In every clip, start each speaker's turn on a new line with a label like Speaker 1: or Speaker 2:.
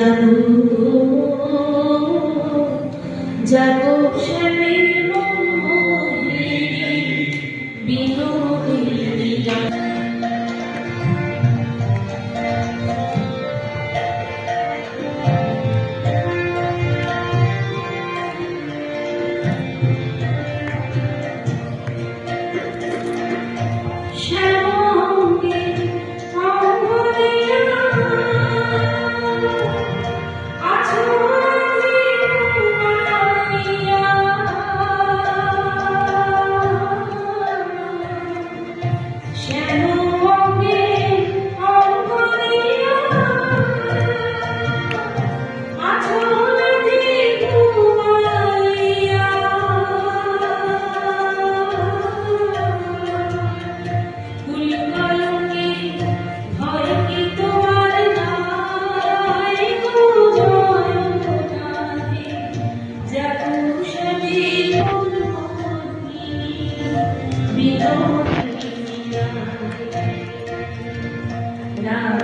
Speaker 1: জাগো জাগো শরীর বিনোদিনী Now,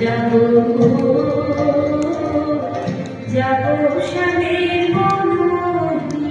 Speaker 1: যাব যাব সামনে মনোহী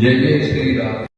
Speaker 2: জেগেছে